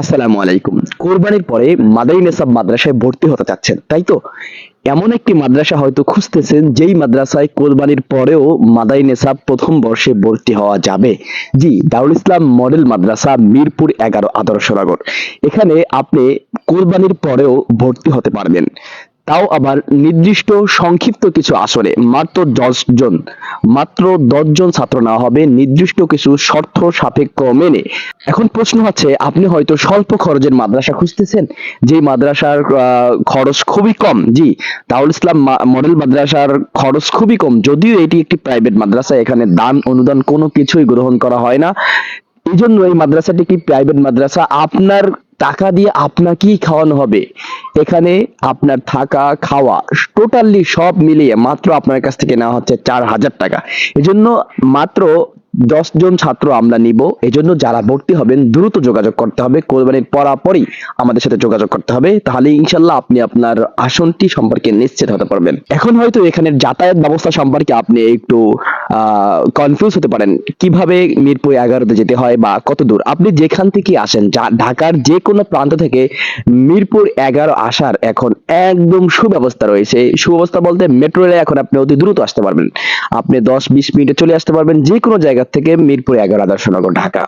আসসালামু আলাইকুম। কোরবানির পরে মাদাই নেসাব মাদ্রাসায় ভর্তি হতে চাচ্ছেন, তাই তো? এমন একটি মাদ্রাসা হয়তো খুঁজতেছেন, যেই মাদ্রাসায় কোরবানির পরেও মাদাই নেসাব প্রথম বর্ষে ভর্তি হওয়া যাবে। জি, দারুল ইসলাম মডেল মাদ্রাসা, মিরপুর এগারো আদর্শনগর এখানে আপনি কোরবানির পরেও ভর্তি হতে পারবেন। তাও আবার নির্দিষ্ট সংক্ষিপ্ত কিছু আসরে, মাত্র দশ জন। মাত্র দশ জন ছাত্র না হবে, নির্দিষ্ট কিছু শর্ত সাপেক্ষ মেনে। এখন প্রশ্ন হচ্ছে, আপনি হয়তো স্বল্প খরচের মাদ্রাসা খুঁজতেছেন যে মাদ্রাসার খরচ খুবই কম। জি দাউল ইসলাম মডেল মাদ্রাসার খরচ খুবই কম, যদিও এটি একটি প্রাইভেট মাদ্রাসা, এখানে দান, অনুদান কোনো কিছুই গ্রহণ করা হয় না। এই জন্য এই মাদ্রাসাটি কি প্রাইভেট মাদ্রাসা? আপনার টাকা দিয়ে আপনাকেই খাওয়ানো হবে। এখানে আপনার থাকা, খাওয়া টোটালি সব মিলিয়ে মাত্র আপনার কাছ থেকে নেওয়া হচ্ছে চার হাজার টাকা। এজন্য মাত্র দশ জন ছাত্র আমরা নিব। এজন্য যারা ভর্তি হবেন, দ্রুত যোগাযোগ করতে হবে। কোরবানির পরাপরই আমাদের সাথে যোগাযোগ করতে হবে। তাহলে ইনশাল্লাহ আপনি আপনার আসনটি সম্পর্কে নিশ্চিত হতে পারবেন। এখন হয়তো এখানে যাতায়াত ব্যবস্থা সম্পর্কে আপনি একটু কনফিউজ হতে পারেন। কীভাবে মিরপুর এগারোতে যেতে হয় বা কত দূর? আপনি যেখান থেকে আসেন ঢাকার যে কোনো প্রান্ত থেকে মিরপুর এগারো আসার এখন একদম সুব্যবস্থা রয়েছে। সুব্যবস্থা বলতে মেট্রো রেলে এখন আপনি অতি দ্রুত আসতে পারবেন। আপনি দশ বিশ মিনিটে চলে আসতে পারবেন যে কোনো জায়গা থেকে মিরপুর এগারো আদর্শনগর, ঢাকা।